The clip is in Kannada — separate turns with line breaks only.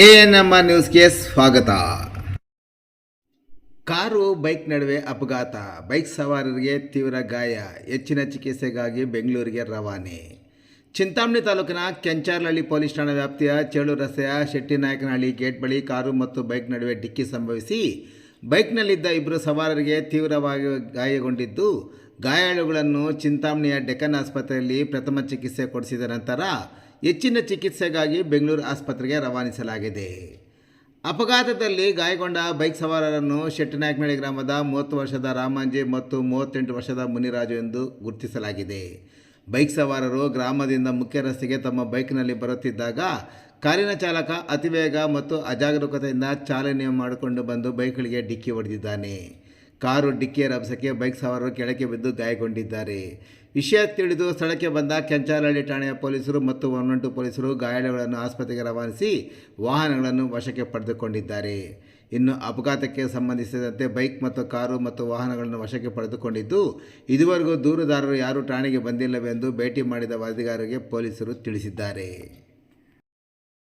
ಎ ಎನ್ ಎಂ ಆರ್ ನ್ಯೂಸ್ಗೆ ಸ್ವಾಗತ. ಕಾರು, ಬೈಕ್ ನಡುವೆ ಅಪಘಾತ. ಬೈಕ್ ಸವಾರರಿಗೆ ತೀವ್ರ ಗಾಯ. ಹೆಚ್ಚಿನ ಚಿಕಿತ್ಸೆಗಾಗಿ ಬೆಂಗಳೂರಿಗೆ ರವಾನೆ. ಚಿಂತಾಮಣಿ ತಾಲೂಕಿನ ಕೆಂಚಾರ್ಲಹಳ್ಳಿ ಪೊಲೀಸ್ ಠಾಣಾ ವ್ಯಾಪ್ತಿಯ ಚೇಳು ರಸ್ತೆಯ ಶೆಟ್ಟಿನಾಯಕನಹಳ್ಳಿ ಗೇಟ್ ಬಳಿ ಕಾರು ಮತ್ತು ಬೈಕ್ ನಡುವೆ ಡಿಕ್ಕಿ ಸಂಭವಿಸಿ ಬೈಕ್ನಲ್ಲಿದ್ದ ಇಬ್ಬರು ಸವಾರರಿಗೆ ತೀವ್ರವಾಗಿ ಗಾಯಗೊಂಡಿದ್ದು, ಗಾಯಾಳುಗಳನ್ನು ಚಿಂತಾಮಣಿಯ ಡೆಕ್ಕನ್ ಆಸ್ಪತ್ರೆಯಲ್ಲಿ ಪ್ರಥಮ ಚಿಕಿತ್ಸೆ ಕೊಡಿಸಿದ ನಂತರ ಹೆಚ್ಚಿನ ಚಿಕಿತ್ಸೆಗಾಗಿ ಬೆಂಗಳೂರು ಆಸ್ಪತ್ರೆಗೆ ರವಾನಿಸಲಾಗಿದೆ. ಅಪಘಾತದಲ್ಲಿ ಗಾಯಗೊಂಡ ಬೈಕ್ ಸವಾರರನ್ನು ಶೆಟ್ಟಿನಾಯಕನಹಳ್ಳಿ ಗ್ರಾಮದ ಮೂವತ್ತು ವರ್ಷದ ರಾಮಾಂಜಿ ಮತ್ತು ಮೂವತ್ತೆಂಟು ವರ್ಷದ ಮುನಿರಾಜು ಎಂದು ಗುರುತಿಸಲಾಗಿದೆ. ಬೈಕ್ ಸವಾರರು ಗ್ರಾಮದಿಂದ ಮುಖ್ಯ ರಸ್ತೆಗೆ ತಮ್ಮ ಬೈಕ್ನಲ್ಲಿ ಬರುತ್ತಿದ್ದಾಗ ಕಾರಿನ ಚಾಲಕ ಅತಿವೇಗ ಮತ್ತು ಅಜಾಗರೂಕತೆಯಿಂದ ಚಾಲನೆ ಮಾಡಿಕೊಂಡು ಬಂದು ಬೈಕ್ಗಳಿಗೆ ಡಿಕ್ಕಿ ಹೊಡೆದಿದ್ದಾನೆ. ಕಾರು ಡಿಕ್ಕಿಯ ರಭಸಕ್ಕೆ ಬೈಕ್ ಸವಾರರು ಕೆಳಕ್ಕೆ ಬಿದ್ದು ಗಾಯಗೊಂಡಿದ್ದಾರೆ. ವಿಷಯ ತಿಳಿದು ಸ್ಥಳಕ್ಕೆ ಬಂದ ಕೆಂಚಾಲಹಳ್ಳಿ ಠಾಣೆಯ ಪೊಲೀಸರು ಮತ್ತು ಒನ್ ಟು ಪೊಲೀಸರು ಗಾಯಾಳುಗಳನ್ನು ಆಸ್ಪತ್ರೆಗೆ ರವಾನಿಸಿ ವಾಹನಗಳನ್ನು ವಶಕ್ಕೆ ಪಡೆದುಕೊಂಡಿದ್ದಾರೆ. ಇನ್ನು ಅಪಘಾತಕ್ಕೆ ಸಂಬಂಧಿಸಿದಂತೆ ಬೈಕ್ ಮತ್ತು ಕಾರು ಮತ್ತು ವಾಹನಗಳನ್ನು ವಶಕ್ಕೆ ಪಡೆದುಕೊಂಡಿದ್ದು, ಇದುವರೆಗೂ ದೂರುದಾರರು ಯಾರೂ ಠಾಣೆಗೆ ಬಂದಿಲ್ಲವೆಂದು ಭೇಟಿ ಮಾಡಿದ ವರದಿಗಾರರಿಗೆ ಪೊಲೀಸರು ತಿಳಿಸಿದ್ದಾರೆ.